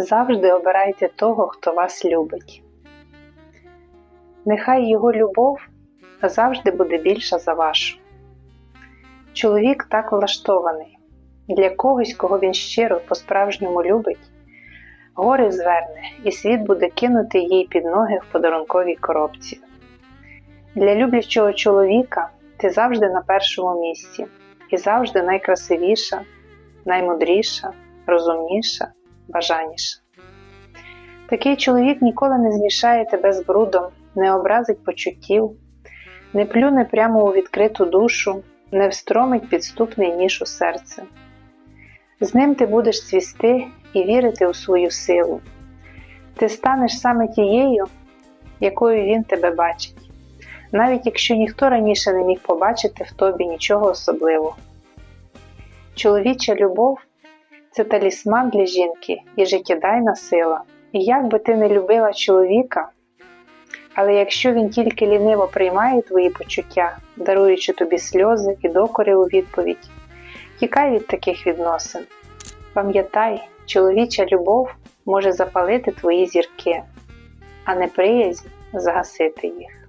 Завжди обирайте того, хто вас любить. Нехай його любов завжди буде більша за вашу. Чоловік так влаштований. Для когось, кого він щиро по-справжньому любить, гори зверне, і світ буде кинути їй під ноги в подарунковій коробці. Для люблячого чоловіка ти завжди на першому місці і завжди найкрасивіша, наймудріша, розумніша, бажаніша. Такий чоловік ніколи не змішає тебе з брудом, не образить почуттів, не плюне прямо у відкриту душу, не встромить підступний ніж у серце. З ним ти будеш цвісти і вірити у свою силу. Ти станеш саме тією, якою він тебе бачить, навіть якщо ніхто раніше не міг побачити в тобі нічого особливого. Чоловіча любов це талісман для жінки і життєдайна сила. І як би ти не любила чоловіка, але якщо він тільки ліниво приймає твої почуття, даруючи тобі сльози і докори у відповідь, тікай від таких відносин. Пам'ятай, чоловіча любов може запалити твої зірки, а неприязнь загасити їх.